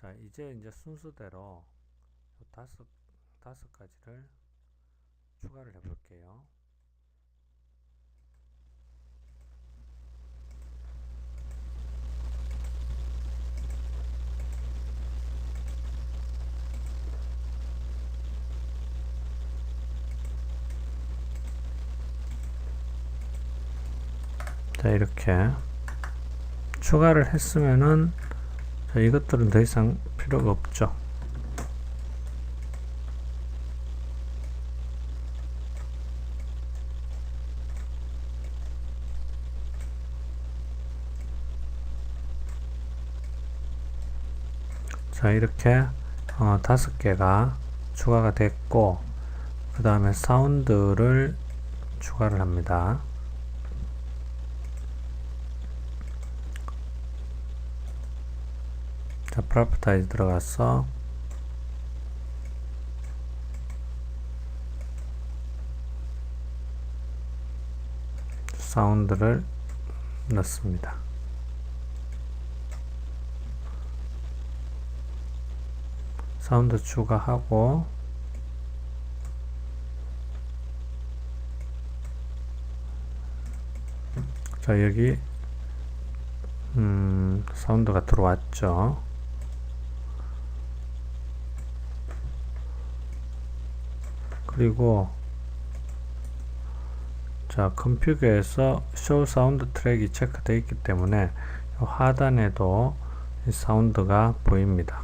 자, 이제 이제 순서대로 요 다섯, 다섯 가지를 추가를 해 볼게요. 자, 이렇게 추가를 했으면은 자, 이것들은 더 이상 필요가 없죠. 자, 이렇게 어, 다섯 개가 추가가 됐고, 그 다음에 사운드를 추가를 합니다. 자, 프로퍼타이즈 들어가서 사운드를 넣습니다. 사운드 추가하고 자 여기 음, 사운드가 들어왔죠. 그리고 자 컴퓨터에서 쇼 사운드 트랙이 체크되어 있기 때문에 하단에도 사운드가 보입니다.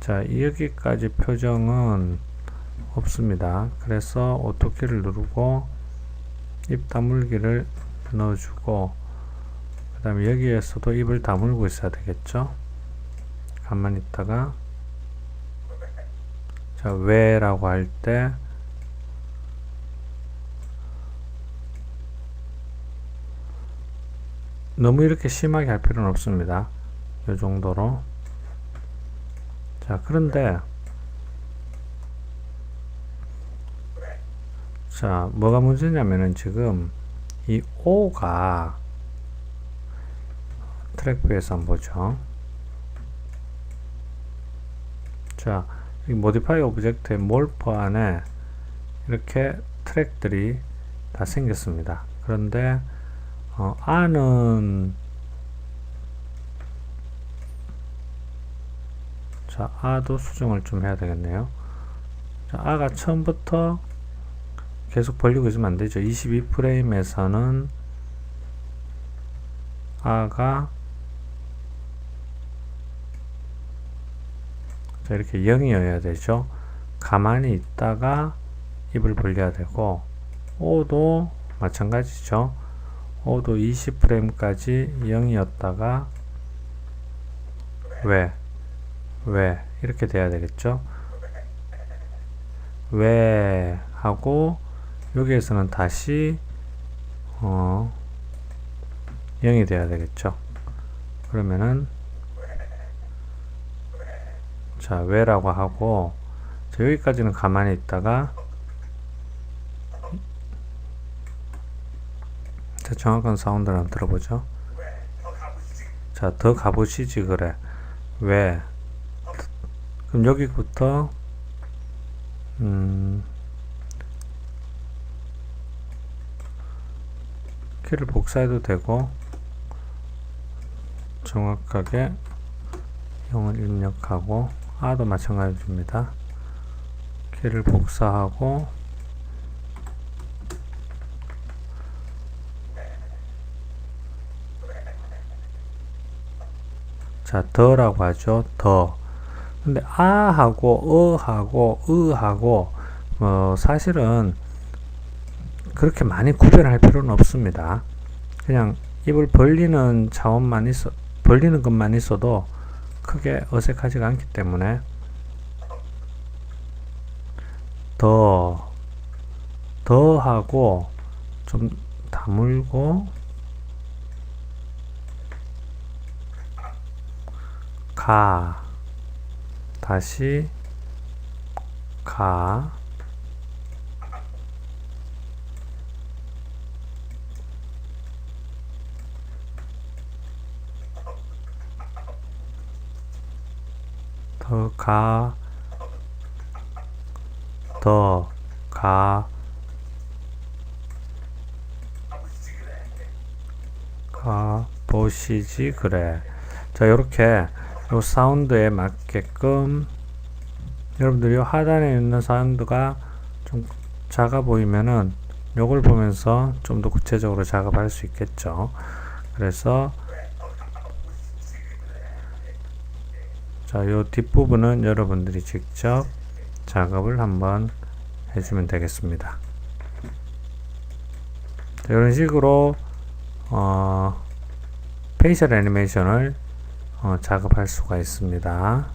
자 여기까지 표정은 없습니다. 그래서 오토키를 누르고 입 다물기를 넣어주고 그 다음에 여기에서도 입을 다물고 있어야 되겠죠. 가만히 있다가 자, 왜라고 할 때, 너무 이렇게 심하게 할 필요는 없습니다. 이 정도로. 자, 그런데, 자, 뭐가 문제냐면은 지금 이 O가 트랙뷰에서 한번 보죠. 자, 이 모디파이 오브젝트의 몰프 안에 이렇게 트랙들이 다 생겼습니다. 그런데 어, 아는 자 아도 수정을 좀 해야 되겠네요. 자, 아가 처음부터 계속 벌리고 있으면 안 되죠. 22프레임에서는 아가 이렇게 0이어야 되죠. 가만히 있다가 입을 벌려야 되고, 5도 마찬가지죠. 5도 20프레임까지 0이었다가, 왜, 왜, 이렇게 돼야 되겠죠. 왜, 하고, 여기에서는 다시, 어, 0이 돼야 되겠죠. 그러면은, 자, 왜라고 하고, 자, 여기까지는 가만히 있다가, 자, 정확한 사운드를 한번 들어보죠. 자, 더 가보시지, 그래. 왜? 그럼 여기부터, 음, 키를 복사해도 되고, 정확하게 0을 입력하고, 아도 마찬가지입니다. 키를 복사하고 자, 더라고 하죠. 더. 근데 아하고 어하고 으하고 뭐 사실은 그렇게 많이 구별할 필요는 없습니다. 그냥 입을 벌리는 자원만 있어 벌리는 것만 있어도 크게 어색하지가 않기 때문에 더, 더 하고 좀 다물고 가 다시 가 가, 더 가, 가 보시지 그래. 자, 요렇게 요 사운드에 맞게끔 여러분들이 요 하단에 있는 사운드가 좀 작아 보이면은 요걸 보면서 좀 더 구체적으로 작업할 수 있겠죠. 그래서 자, 요 뒷부분은 여러분들이 직접 작업을 한번 해주면 되겠습니다. 자, 이런 식으로 어, 페이셜 애니메이션을 어, 작업할 수가 있습니다.